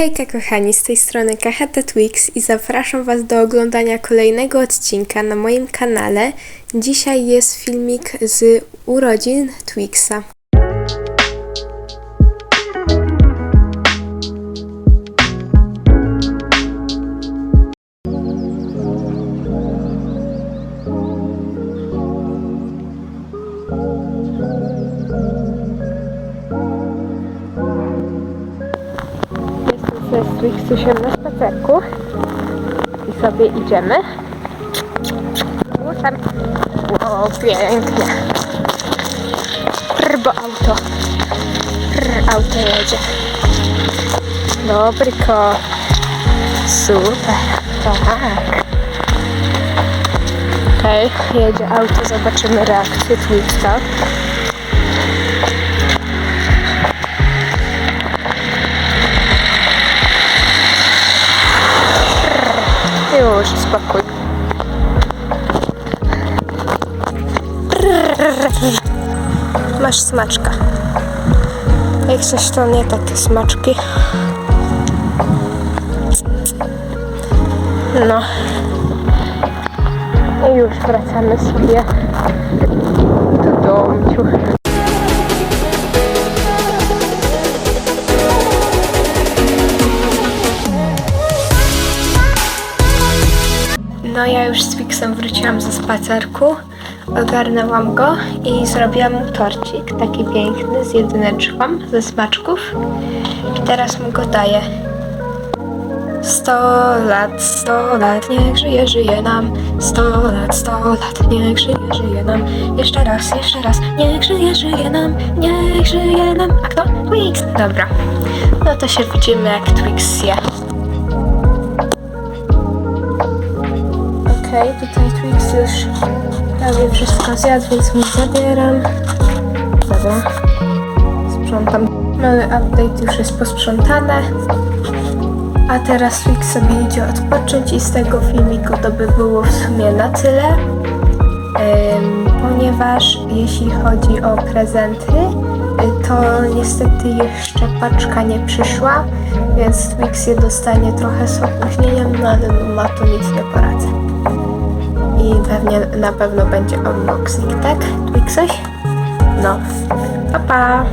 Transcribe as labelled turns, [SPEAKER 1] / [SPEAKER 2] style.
[SPEAKER 1] Hejka kochani, z tej strony Kacheta Twix i zapraszam Was do oglądania kolejnego odcinka na moim kanale. Dzisiaj jest filmik z urodzin Twixa. Ze Twixusiem na spacerku i sobie idziemy. Muszę. O, pięknie. Prbo auto. Prr, auto jedzie. Dobry kot. Super. Tak. Okej, jedzie auto, zobaczymy reakcję Twixa. Już, spokój. Masz smaczka. Jak coś to nie takie smaczki. No. I już wracamy sobie do domciu. No ja już z Fixem wróciłam ze spacerku, ogarnęłam go i zrobiłam mu torcik, taki piękny, z jedyneczką, ze smaczków. I teraz mu go daję. 100 lat, 100 lat, niech żyje, żyje nam. 100 lat, 100 lat, niech żyje, żyje nam. Jeszcze raz, jeszcze raz, niech żyje, żyje nam, niech żyje nam. A kto? Twix. Dobra, no to się widzimy jak Twix je. Okej, tutaj Twix już prawie wszystko zjadł, więc mu zabieram. Dobra. Sprzątam. Mały update już jest posprzątane. A teraz Twix sobie idzie odpocząć i z tego filmiku to by było w sumie na tyle. Ym, ponieważ jeśli chodzi o prezenty, to niestety jeszcze paczka nie przyszła, więc Twix je dostanie trochę z opóźnieniem, no ale na to nic nie poradzę. I pewnie na pewno będzie unboxing, tak? Twixoś? No. Pa pa!